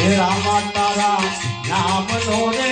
હે રામા તારા નામ નો રે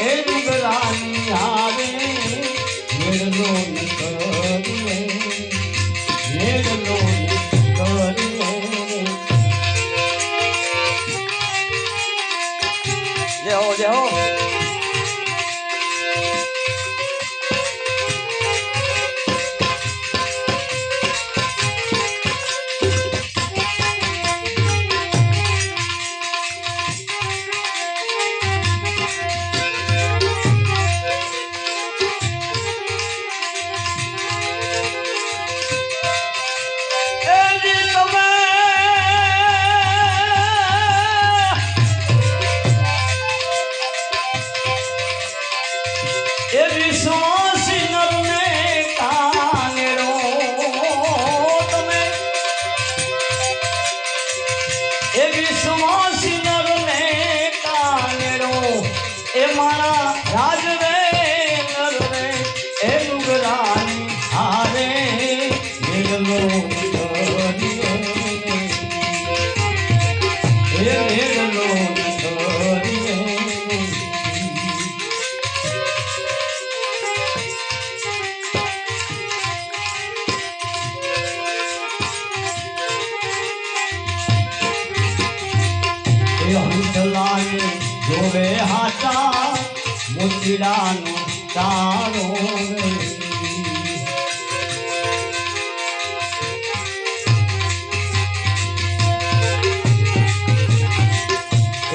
એ બિગરાની આવે મેળનો નીકળે એ મારા હવે હાટા મુચડાનો તારો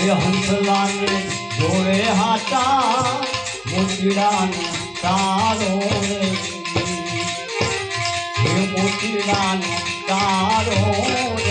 હંસલાને જોડે હાટા મુચડાનો તારો મુચડાનો તારો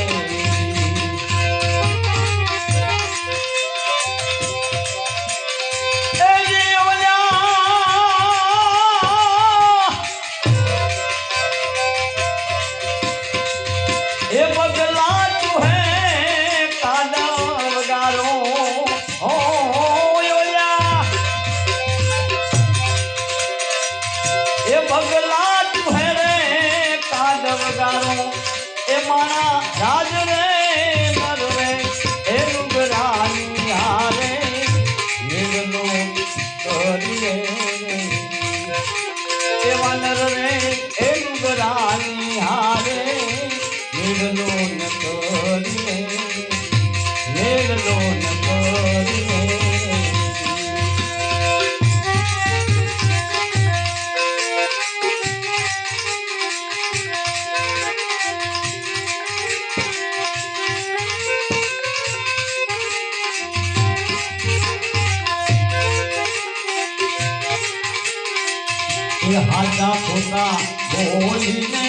हाथा खोता बोलने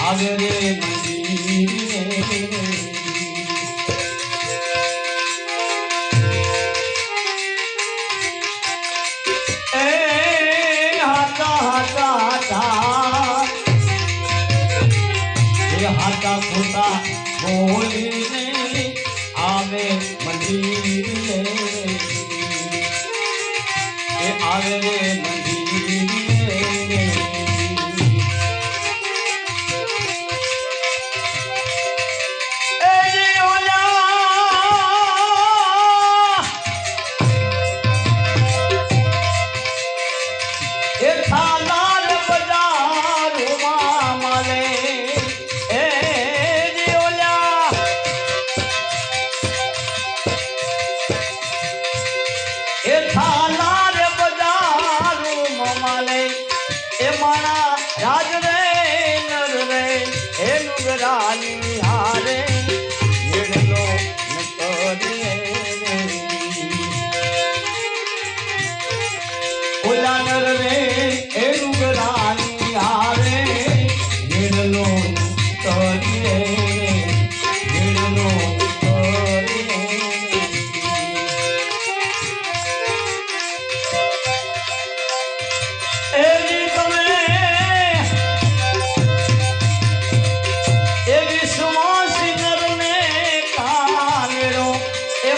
अगरे मदीने हाथा खोता बोलने आवे मंदिर। आवे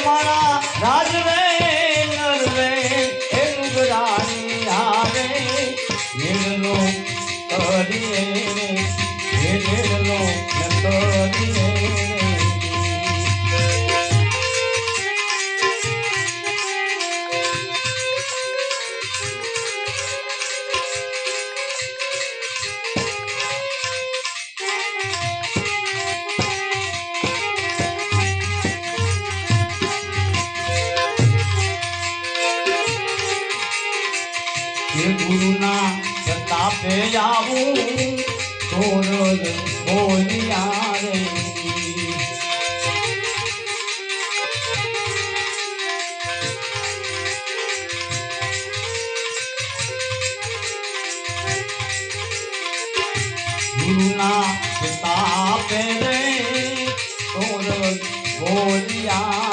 મારા રાજવે. ગુરુના સતાપે આવું. તોરલ બોલિયા રે. ગુરુના પ્રતાપે રે. તોરલ બોલિયા